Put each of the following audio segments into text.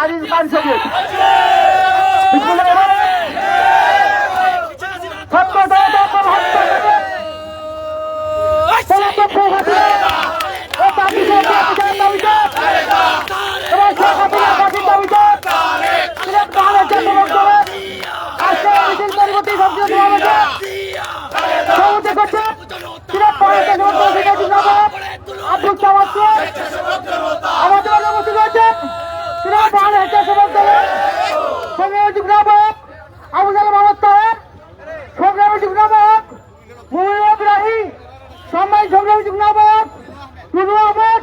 আজিজ খান শহীদ বিসমুল্লাহ রহমান সত্য দয়া হত্যা করে পলাতক শেখ হাসিনা ও তাকিজে তাকিজে দাবিতে এবং শেখ হাসিনা ফাঁসির দাবিতে সিলেট পাহাড়ের চন্দ্রমুখ দলের আজকে মিছিল পরিবর্তী সবচেয়ে সমাবেশে সভাপতি করছে সিলেট পাহাড়ের চন্দ্রমুখ দল থেকে জিন্দাবাদ আব্দুল সামাদ আমাদের মাঝে উপস্থিত হয়েছেন সিলেট পাহাড়ের চন্দ্রমুখ দলের সংগ্রামী যুগ্রাবক আবু সালাম আহমদ তাহের সংগ্রামী যুগ্রাবক মুহিউর ইব্রাহিম সম্মানিত সংগ্রামী যুগ্নাবক নুরু আহমদ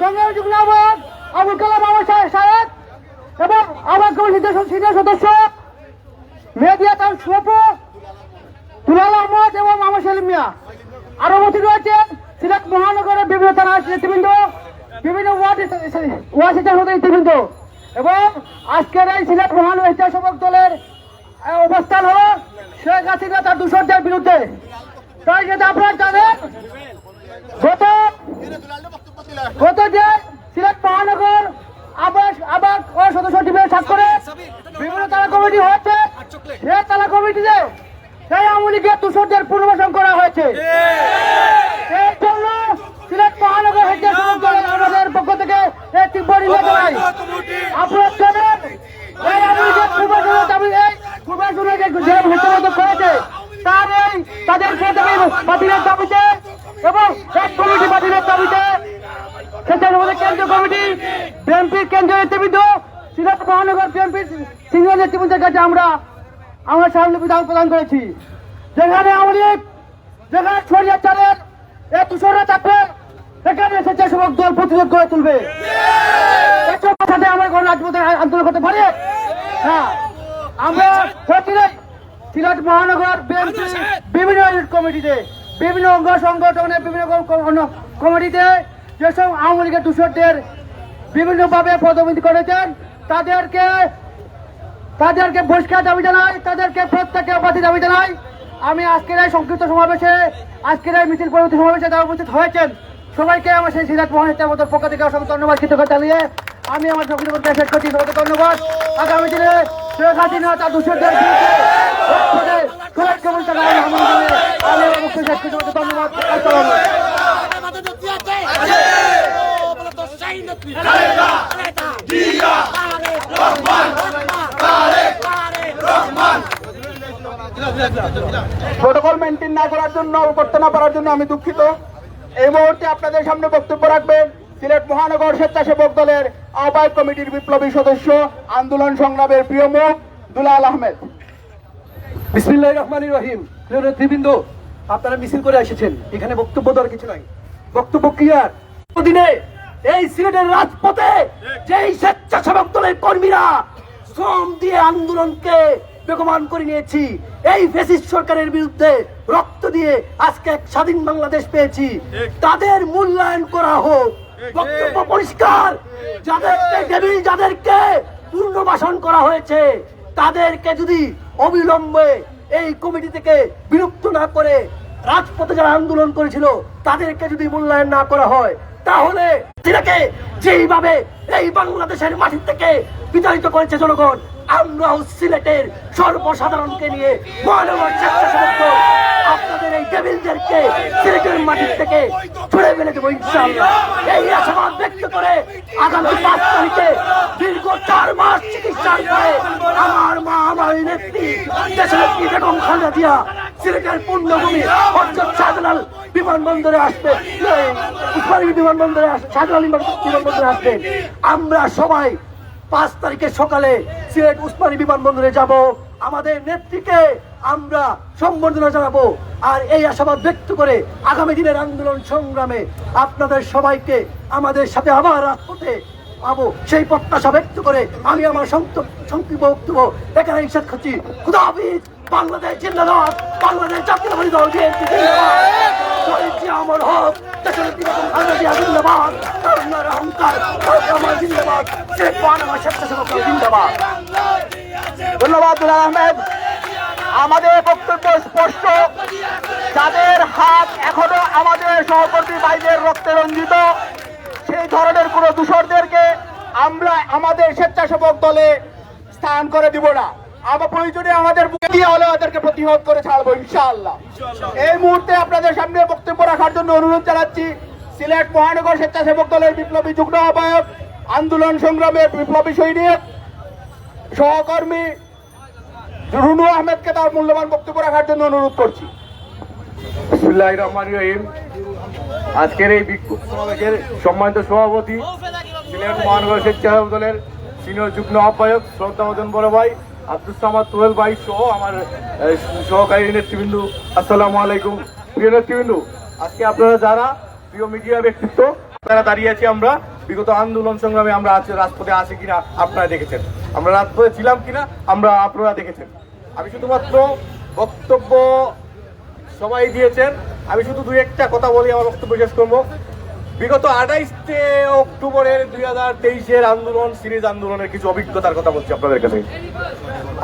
সংগ্রামী যুগ্নাবক আবুল কালাম আমার সাহেব এবং আমার সিনিয়র সদস্য মেদিয়া তার সোপো দুলাল আহমদ এবং সেলিম মিয়া। আরও উপস্থিত রয়েছেন সিলেট মহানগরের বিভিন্ন থানার নেতৃবৃন্দ, বিভিন্ন ওয়ার্ড ওয়ার্ড সদস্য নেতৃবৃন্দ। এবং আজকের এই সিলেট মহানগর স্বেচ্ছাসেবক দলের অবস্থান হলো শেখ হাসিনা তার দূষণদের বিরুদ্ধে। তাই যদি আপনারা জানেন, গত গত যে সিলেট মহানগর আবাস আবার ও সদস্য টিমের স্বাক্ষরে বিভিন্ন তারা কমিটি হয়েছে। সেই তারা কমিটিতে সেই আওয়ামী লীগের পুনর্বাসন করা হয়েছে। এর জন্য সিলেট মহানগর হেডে আমাদের পক্ষ থেকে এই তীব্র নিন্দা জানাই আপনারা জানেন এই আওয়ামী লীগের পূর্বাসনের দাবি এই পূর্বাসনের যে যে হেডে করেছে তার এই তাদের পদবি বাতিলের দাবিতে এবং এক কমিটি বাতিলের দাবিতে সেটার মধ্যে কেন্দ্রীয় কমিটি বিএনপির কেন্দ্রীয় নেতৃবৃন্দ সিলেট মহানগর বিএনপির সিনিয়র কাছে আমরা আমরা স্মারকলিপি দান প্রদান করেছি। যেখানে আমাদের যেখানে ছড়িয়ে চালের এ তুষারা চাপে সেখানে স্বেচ্ছাসেবক দল প্রতিরোধ করে তুলবে। এসব সাথে আমরা কোনো রাজপথে আন্দোলন করতে পারি? হ্যাঁ আমরা প্রতিরোধ সিলেট মহানগর বিএনপি বিভিন্ন কমিটিতে বিভিন্ন অঙ্গ সংগঠনের বিভিন্ন কম- কমিটিতে যেসব আওয়ামী লীগের দূষকদের বিভিন্নভাবে পদোন্নতি করেছেন তাদেরকে তাদেরকে বহিষ্কার দাবি জানাই, তাদেরকে প্রত্যেকে অবাধি দাবি জানাই। আমি আজকের এই সংক্ষিপ্ত সমাবেশে, আজকের এই মিছিল পরবর্তী সমাবেশে যারা উপস্থিত হয়েছেন। সবাইকে আমার সেই সিরাজ মোহন মতো পক্ষ থেকে অসংখ্য ধন্যবাদ কৃতজ্ঞতা জানিয়ে আমি আমার সংক্ষিপ্ত বক্তব্য শেষ করছি। সবাইকে ধন্যবাদ। আগামী দিনে শেখ হাসিনা তার বিরুদ্ধে সবাইকে বলতে আমি আমার বক্তব্য শেষ করছি সবাইকে ধন্যবাদ আসসালামু আলাইকুম। প্রোটোকল মেনটেন না করার জন্য করতে না পারার জন্য আমি দুঃখিত। এই মুহূর্তে আপনাদের সামনে বক্তব্য রাখবেন সিলেট মহানগর স্বেচ্ছাসেবক দলের আহ্বায়ক কমিটির বিপ্লবী সদস্য, আন্দোলন সংগ্রামের প্রিয় মুখ দুলাল আহমেদ। বিসমিল্লাহ রহমান রহিম। আপনারা মিছিল করে এসেছেন। এখানে বক্তব্য দেওয়ার কিছু নাই। বক্তব্য ক্লিয়ার। দিনে এই সিলেটের রাজপথে যেই স্বেচ্ছাসেবক দলের কর্মীরা শ্রম দিয়ে আন্দোলনকে বেগমান করে নিয়েছি। এই ফেসিস্ট সরকারের বিরুদ্ধে রক্ত দিয়ে আজকে এক স্বাধীন বাংলাদেশ পেয়েছি। তাদের মূল্যায়ন করা হোক। বক্তব্য পরিষ্কার। যাদেরকে দেবী যাদেরকে পুনর্বাসন করা হয়েছে তাদেরকে যদি অবিলম্বে এই কমিটি থেকে বিরক্ত না করে রাজপথে যারা আন্দোলন করেছিল তাদেরকে যদি মূল্যায়ন না করা হয় তাহলে সেটাকে যেইভাবে এই বাংলাদেশের মাটি থেকে বিতাড়িত করেছে জনগণ আমরাও সিলেটের সর্বসাধারণকে নিয়ে মহানগর স্বেচ্ছাসেবক আপনাদের এই টেবিলদেরকে সিলেটের মাটির থেকে ছুড়ে ফেলে দেবো ইনশাআল্লাহ। এই আশাবাদ ব্যক্ত করে আগামী পাঁচ তারিখে দীর্ঘ চার মাস চিকিৎসার পরে আমার মা, আমার নেত্রী দেশের বেগম খালেদা জিয়া সিলেটের পূর্ণভূমি হজরত শাহজালাল বিমানবন্দরে আসবে। উসমানী বিমানবন্দরে আসবে শাহজালাল বিমানবন্দরে আসবে। আমরা সবাই পাঁচ তারিখে সকালে সিলেট উসমানী বিমানবন্দরে যাব। আমাদের নেত্রীকে আমরা সম্বর্ধনা জানাব। আর এই আশাবাদ ব্যক্ত করে আগামী দিনের আন্দোলন সংগ্রামে আপনাদের সবাইকে আমাদের সাথে আবার রাজপথে পাবো। সেই প্রত্যাশা ব্যক্ত করে আমি আমার সংক্ষিপ্ত- বক্তব্য এখানে ইসাদ খাচ্ছি খুদা হাফিজ, বাংলাদেশ জিন্দাবাদ, বাংলাদেশ জাতীয়বাদী দল অমর হক জিন্দাবাদ ধন্যবাদ আহমেদ। আমাদের বক্তব্য স্পষ্ট। যাদের হাত এখনও আমাদের সহকর্মী ভাইদের রক্তে রঞ্জিত। সেই ধরনের কোন দূষরদেরকে আমরা আমাদের স্বেচ্ছাসেবক দলে স্থান করে দিব না। আমার প্রয়োজনে আমাদের বুকে দিয়ে হলে ওদেরকে প্রতিহত করে ছাড়বো ইনশাআল্লাহ। এই মুহূর্তে আপনাদের সামনে বক্তব্য রাখার জন্য অনুরোধ জানাচ্ছি সিলেট মহানগর স্বেচ্ছাসেবক দলের বিপ্লবী যুগ্ম আহ্বায়ক আন্দোলন সংগ্রামের বিপ্লবী সৈনিক সহকর্মী রুনু আহমেদকে তার মূল্যবান বক্তব্য রাখার জন্য অনুরোধ করছি। রহমান রহিম। আজকের এই বিক্ষোভ। সমাবেশের সম্মানিত সভাপতি সিলেট মহানগর স্বেচ্ছাসেবক দলের সিনিয়র যুগ্ম আহ্বায়ক শ্রদ্ধামদন বড় ভাই আব্দুল সামাদ তোহেল ভাই সহ আমার সহকারী নেতৃবৃন্দু আসসালামু আলাইকুম। প্রিয় নেতৃবৃন্দু আজকে আপনারা যারা প্রিয় মিডিয়া ব্যক্তিত্ব আপনারা দাঁড়িয়ে আছি আমরা। বিগত আন্দোলন সংগ্রামে আমরা আছি রাজপথে আছি কিনা আপনারা দেখেছেন। আমরা রাজপথে ছিলাম কিনা আমরা আপনারা দেখেছেন। আমি শুধুমাত্র বক্তব্য সবাই দিয়েছেন। আমি শুধু দুই একটা কথা বলি আমার বক্তব্য শেষ করব। বিগত আঠাইশে অক্টোবরের দুই হাজার তেইশের আন্দোলন সিরিজ আন্দোলনের কিছু অভিজ্ঞতার কথা বলছি আপনাদের কাছে।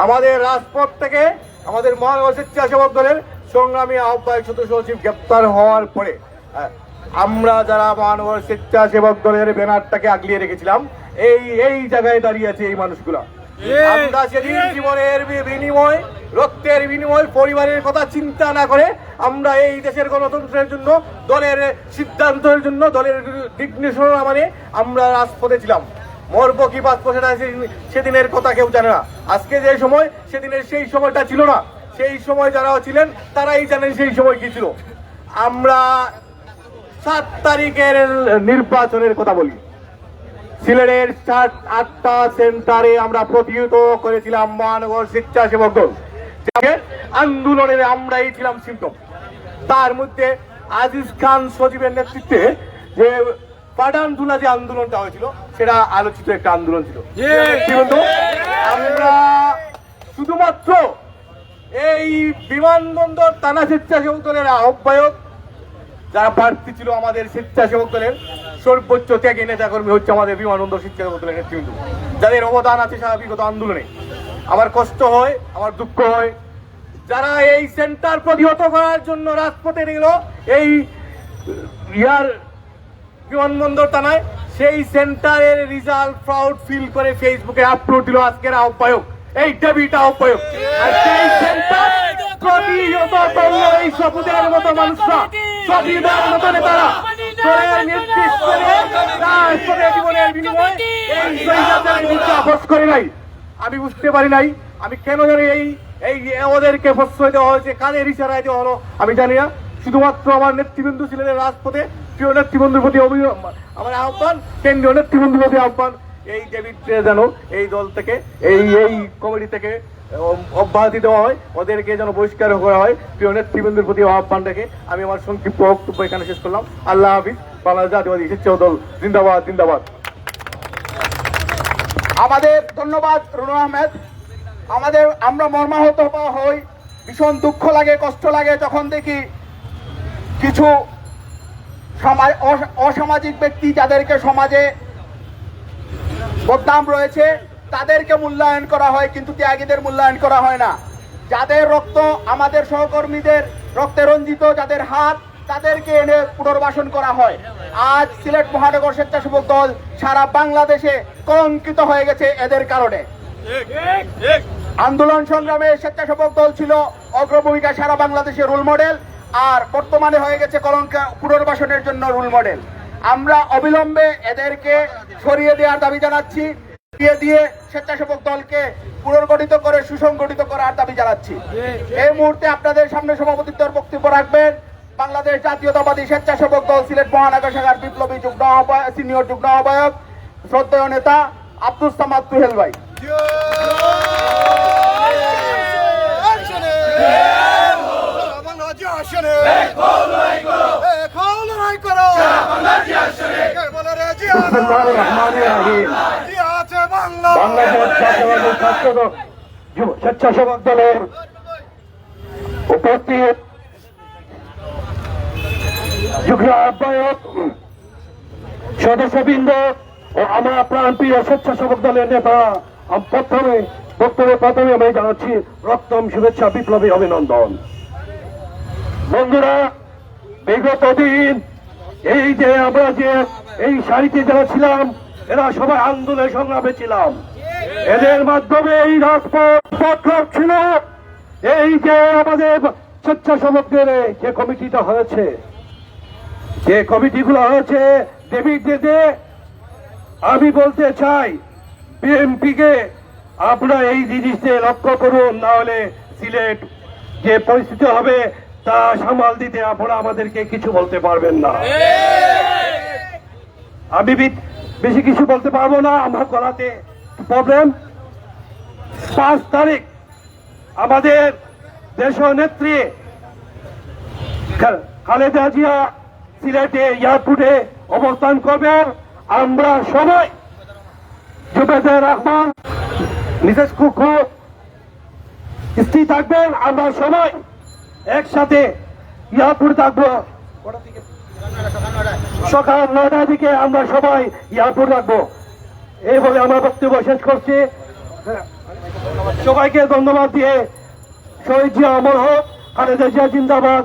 আমাদের রাজপথ থেকে আমাদের মহানগর স্বেচ্ছাসেবক দলের সংগ্রামী আহ্বায়ক সদস্য সচিব গ্রেপ্তার হওয়ার পরে আমরা যারা মহানগর স্বেচ্ছাসেবক দলের ব্যানারটাকে আগলিয়ে রেখেছিলাম এই এই জায়গায় দাঁড়িয়ে আছে এই মানুষগুলা। আমরা সেদিন জীবনের বিনিময় রক্তের বিনিময় পরিবারের কথা চিন্তা না করে আমরা এই দেশের গণতন্ত্রের জন্য, দলের সিদ্ধান্তের জন্য, দলের দিক নির্দেশনা মানে আমরা রাজপথে ছিলাম। মরব কি বাঁচবো সেটা সেদিনের কথা কেউ জানে না। আজকে যে সময়, সেদিনের সেই সময়টা ছিল না। সেই সময় যারা ছিলেন, তারাই জানেন সেই সময় কি ছিল। আমরা সাত তারিখের নির্বাচনের কথা বলি। সিলেটের সাত, আটটা সেন্টারে আমরা প্রতিহত করেছিলাম মহানগর স্বেচ্ছাসেবক দল। আন্দোলনের আমরাই ছিলাম সিমটম তার মধ্যে আজিজ খান সজীবের নেতৃত্বে যে পাঠানধুলা যে আন্দোলনটা হয়েছিল সেটা আলোচিত একটা আন্দোলন ছিল। আমরা শুধুমাত্র এই বিমানবন্দর থানা স্বেচ্ছাসেবক দলের আহ্বায়ক যারা প্রার্থী ছিল আমাদের স্বেচ্ছাসেবক দলের সর্বোচ্চ ত্যাগী নেতা কর্মী হচ্ছে আমাদের বিমানবন্দর স্বেচ্ছাসেবক দলের নেতৃবৃন্দ। যাদের অবদান আছে সারা বিগত আন্দোলনে। আমার কষ্ট হয়, আমার দুঃখ হয়। যারা এই সেন্টার প্রতিহত করার জন্য রাজপথে গেল এই ইয়ার বিমানবন্দর থানায়, সেই সেন্টারের রেজাল্ট প্রাউড ফিল করে ফেসবুকে আপলোড দিল আজকের আহ্বায়ক। এই ডেভিড আহ্বায়ক। আর সেই সেন্টার প্রতিহত করল এই শপথের মতো মানুষরা। শপথের মতো নেতারা। রাজপথে জীবনের এই আপোষ করে নাই। আমি বুঝতে পারি নাই। আমি কেন জানি এই এই ওদেরকে প্রশ্রয় দেওয়া হয়েছে, কাদের ইশারায় দেওয়া হলো, আমি জানি না। শুধুমাত্র আমার নেতৃবৃন্দ ছিলেন রাজপথে, প্রিয় নেতৃবৃন্দুর প্রতি আমার আহ্বান, কেন্দ্রীয় নেতৃবৃন্দুর প্রতি আহ্বান, এই ডেভিড যেন এই দল থেকে, এই এই কমিটি থেকে অব্যাহতি দেওয়া হয়, ওদেরকে যেন বহিষ্কার করা হয়, প্রিয় নেতৃবৃন্দের প্রতি আহ্বান রেখে। আমি আমার সংক্ষিপ্ত বক্তব্য এখানে শেষ করলাম। আল্লাহ হাফিজ, বাংলাদেশ জাতীয়বাদী দল, জিন্দাবাদ জিন্দাবাদ। আমাদের ধন্যবাদ, রুনু আহমেদ। আমাদের আমরা মর্মাহত হওয়া হই, ভীষণ দুঃখ লাগে, কষ্ট লাগে যখন দেখি কিছু সমাজ অস- অসামাজিক ব্যক্তি যাদেরকে সমাজে বদনাম রয়েছে, তাদেরকে মূল্যায়ন করা হয়, কিন্তু ত্যাগীদের মূল্যায়ন করা হয় না। যাদের রক্ত আমাদের সহকর্মীদের রক্তে রঞ্জিত, যাদের হাত, তাদেরকে এনে পুনর্বাসন করা হয়। আজ সিলেট মহানগর স্বেচ্ছাসেবক দল সারা বাংলাদেশে কলঙ্কিত হয়ে গেছে এদের কারণে। আন্দোলন সংগ্রামে স্বেচ্ছাসেবক দল ছিল অগ্রভূমিকা সারা বাংলাদেশের রোল মডেল, আর বর্তমানে হয়ে গেছে কলঙ্কা পুনর্বাসনের জন্য রোল মডেল। আমরা অবিলম্বে এদেরকে সরিয়ে দেওয়ার দাবি জানাচ্ছি, দিয়ে দিয়ে স্বেচ্ছাসেবক দলকে পুনর্গঠিত করে, সুসংগঠিত করার দাবি জানাচ্ছি। এই মুহূর্তে আপনাদের সামনে সভাপতিত্বের বক্তব্য রাখবেন। বাংলাদেশ জাতীয়তাবাদী স্বেচ্ছাসেবক দল, সিলেট মহানগর শাখার বিপ্লবী যুগ্ম আহ্বায়ক, সিনিয়র যুগ্ম আহ্বায়ক, শ্রদ্ধেয় নেতা আব্দুল সামাদ তুহেল ভাই। স্বেচ্ছাসেবক দলের উপস্থিত আহ্বায়ক, সদস্যবৃন্দ ও আমার প্রাণপ্রিয় স্বেচ্ছাসেবক দলের নেতা প্রথমে বক্তব্যের প্রথমে আমি জানাচ্ছি রক্তম শুভেচ্ছা, বিপ্লবী অভিনন্দন। বন্ধুরা, বিগত দিন এই যে আমরা যে এই সারিতে যারা ছিলাম, এরা সবাই আন্দোলন সংগ্রামে ছিলাম। এদের মাধ্যমে এই রাজপথ ছিল। এই যে আমাদের স্বেচ্ছাসেবকদের, যে কমিটিটা হয়েছে যে কমিটিগুলো হয়েছে ডেবিট ডেতে আমি বলতে চাই বিএনপিকে আপনারা এই জিনিসে লক্ষ্য করুন না হলে সিলেট যে পরিস্থিতি হবে, তা সামাল দিতে আপনারা আমাদেরকে কিছু বলতে পারবেন না। আমি বেশি কিছু বলতে পারব না, আমার গলাতে প্রবলেম পাঁচ তারিখ আমাদের দেশ নেত্রী খালেদা জিয়া সিলেটে এয়ারপোর্টে অবস্থান করবেন। আমরা সবাই জুবেদের রহমান মিসেস কুকু স্ত্রী থাকবেন, আমরা সবাই একসাথে এয়ারপোর্টে থাকব। সকাল নয়টার দিকে আমরা সবাই এয়ারপোর্ট রাখব এই বলে আমার বক্তব্য শেষ করছি। সবাইকে ধন্যবাদ দিয়ে শহীদ জিয়া অমর হোক, খালেদা জিয়া জিন্দাবাদ।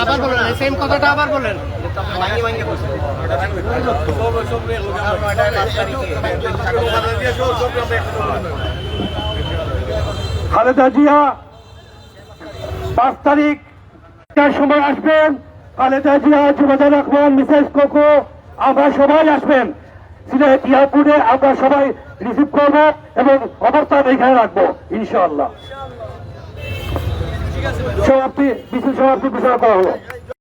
আবার বলেন। সেম কথাটা আবার বলেন। খালেদা জিয়া পাঁচ তারিখ তার সময় আসবেন। খালেদা জিয়া জুবাদার রহমান মিসেস কোকো আমরা সবাই আসবেন। সিলেট এয়ারপোর্টে আমরা সবাই রিসিভ করব এবং অবস্থান এখানে রাখব ইনশাআল্লাহ। সমাপ্তি মিছিল সমাপ্তি ঘোষণা করা হলো।